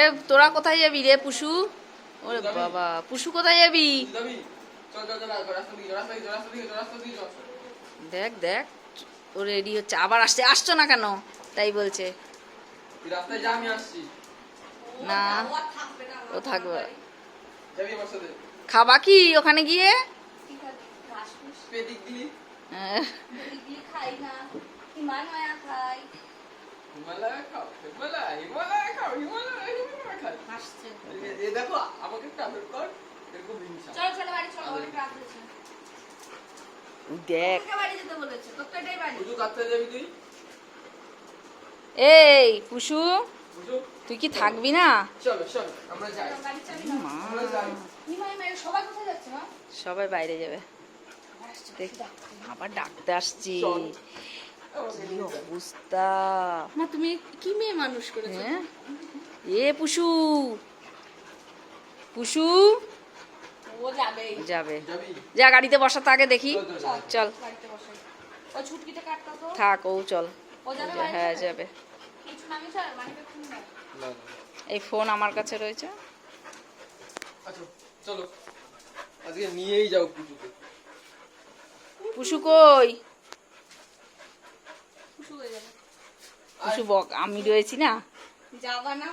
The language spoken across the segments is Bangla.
এ তোরা কোথায় যাবি রে পুষু? ওরে বাবা পুষু কোথায় যাবি? যাবি চল চল চল রাস্তা দিকে রাস্তা দিকে রাস্তা দিকে রাস্তা দিকে চল দেখ দেখ ও রেডি হচ্ছে। আবার আসছে আসছো না কেন? তাই বলছে। তুই রাস্তায় যা আমি আসছি। না ও থাকবে যাবি আমার সাথে? খাবা কি ওখানে গিয়ে? পেদিক দিলি? হিমালয় খাও হিমালয় হিমালয় খাও হিমালয় এ- দেখো আমাকে একটা আদর কর এরকম হিংসা। চলো চলো বাড়ি চলো অনেক রাত হয়েছে দেখ। বাড়ি যেতে বলেছে তোর তো এটাই বাড়ি। বুঝু কাছে যাবি তুই? এই পুষু তুই কি থাকবি না? না সবাই কোথায় যাচ্ছে মা? সবাই বাইরে যাবে। আবার ডাকতে আসছি। অবস্থা? মা তুমি কি মেয়ে মানুষ করেছ? হ্যাঁ? এ পুষু। পুষু। ও যাবেই যাবে। যা গাড়িতে বসাতে আগে দেখি। চল, থাক ও চল। হ্যাঁ যাবে। মানে। এই ফোন আমার কাছে রয়েছে। আচ্ছা চলো। আজকে নিয়েই যাও পুজোতে। পুষু কই? পুষু বক আমি রয়েছি না? যাবা না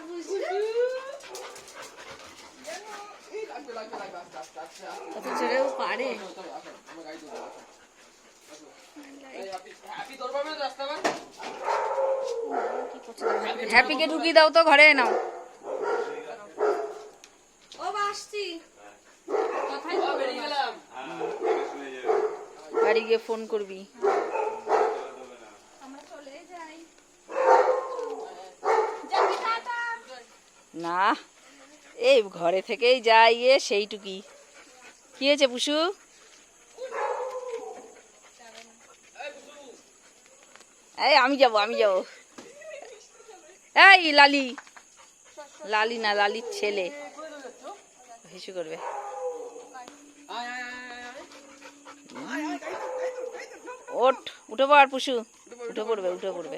পারে? হ্যাপিকে ঢুকিয়ে দাও তো ঘরে নাও। ও আসছি। বাড়ি গিয়ে ফোন করবি আমরা চলে যাই যাবি টাটা না, এই ঘরে থেকেই যাই এ সেইটুকি। কি হয়েছে পুষু? এই, আমি যাব আমি যাব। এই, লালি। লালি না, লালির ছেলে। হিসু করবে। ওঠ, উঠে পড় পুষু। উঠে পড়বে উঠে পড়বে।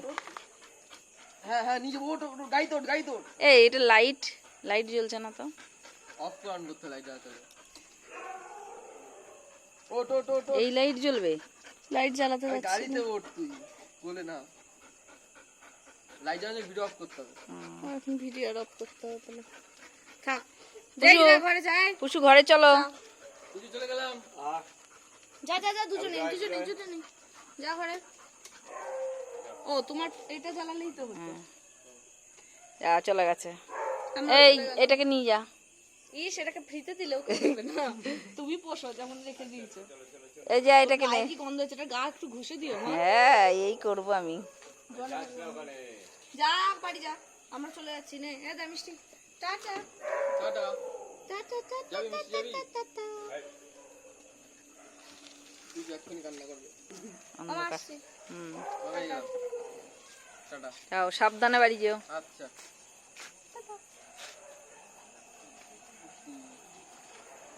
হ্যাঁ হ্যাঁ নিজে ওঠ ওঠ, ওঠ, গাড়ি তোর এই এটা লাইট লাইট জ্বলছে না তো? অফ অন করতে লাইট জ্বালাতে ওঠ ওঠ ওঠ। এই লাইট জ্বলবে? লাইট জ্বালাতে আরে গাড়িতে ওঠ তুই বলে না। লাইট জ্বালালে ভিডিও অফ করতে হবে। এখন ভিডিও অফ করতে হবে তাহলে। থাক ঘরে যাই। পুষু ঘরে চলো। বুঝি চলে গেলাম। যা যা যা দুজনে দুজনে দুজনে। যা ঘরে। ও তোমার এটা জ্বালালেই তো হতো। যা, চলে গেছে। এই এটাকে নিয়ে যা। ই সেটাকে ফ্রিতে দিলেও করবে না। তুমি পোষো যেমন রেখে দিয়েছ। এই যে এটাকে নে। কি গন্ধ হচ্ছে এটা গা একটু ঘষে দিও হ্যাঁ এই করব আমি। যা বাড়ি যা। আমরা চলে যাচ্ছি নে। এ দা মিষ্টি। টাটা। টাটা। টাটা টাটা যাবি টাটা তুই এক্ষুনি কান্না করবে। আমার হুম। গেলাম টাটা যাও সাবধানে বাড়ি যেও। আচ্ছা।